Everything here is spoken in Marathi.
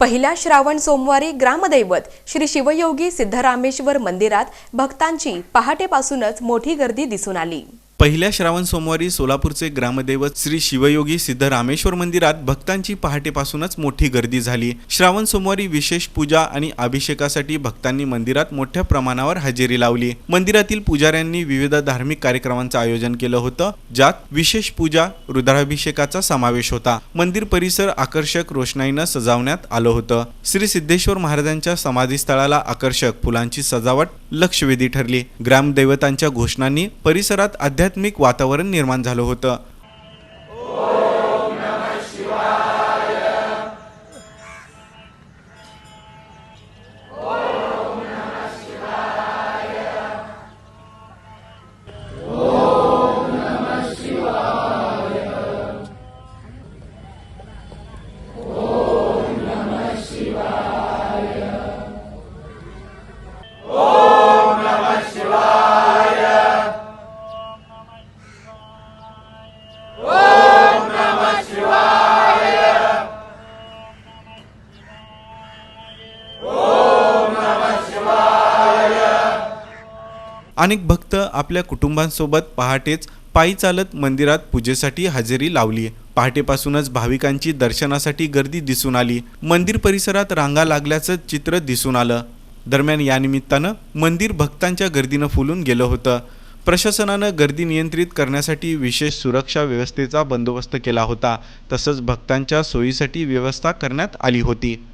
पहिल्या श्रावण सोमवारी ग्रामदैवत श्री शिवयोगी सिद्धरामेश्वर मंदिरात भक्तांची पहाटेपासूनच मोठी गर्दी दिसून आली. पहिल्या श्रावण सोमवारी सोलापूरचे ग्रामदैवत श्री शिवयोगी सिद्धरामेश्वर मंदिरात भक्तांची पहाटेपासूनच मोठी गर्दी झाली. श्रावण सोमवारी विशेष पूजा आणि अभिषेकासाठी भक्तांनी मंदिरात मोठ्या प्रमाणावर हजेरी लावली. मंदिरातील पुजाऱ्यांनी विविध धार्मिक कार्यक्रमांचं आयोजन केलं होतं ज्यात विशेष पूजा रुद्राभिषेकाचा समावेश होता. मंदिर परिसर आकर्षक रोषणाईनं सजावण्यात आलं होतं. श्री सिद्धेश्वर महाराजांच्या समाधीस्थळाला आकर्षक फुलांची सजावट लक्षवेधी ठरली. ग्रामदैवतांच्या घोषणांनी परिसरात आध्यात्मिक वातावरण निर्माण झालं होतं. अनेक भक्त आपल्या कुटुंबांसोबत पहाटेच पायी चालत मंदिरात पूजेसाठी हजेरी लावली. पहाटेपासूनच भाविकांची दर्शनासाठी गर्दी दिसून आली. मंदिर परिसरात रांगा लागल्याचं चित्र दिसून आलं. दरम्यान यानिमित्तानं मंदिर भक्तांच्या गर्दीनं फुलून गेलं होतं. प्रशासनानं गर्दी नियंत्रित करण्यासाठी विशेष सुरक्षा व्यवस्थेचा बंदोबस्त केला होता. तसंच भक्तांच्या सोयीसाठी व्यवस्था करण्यात आली होती.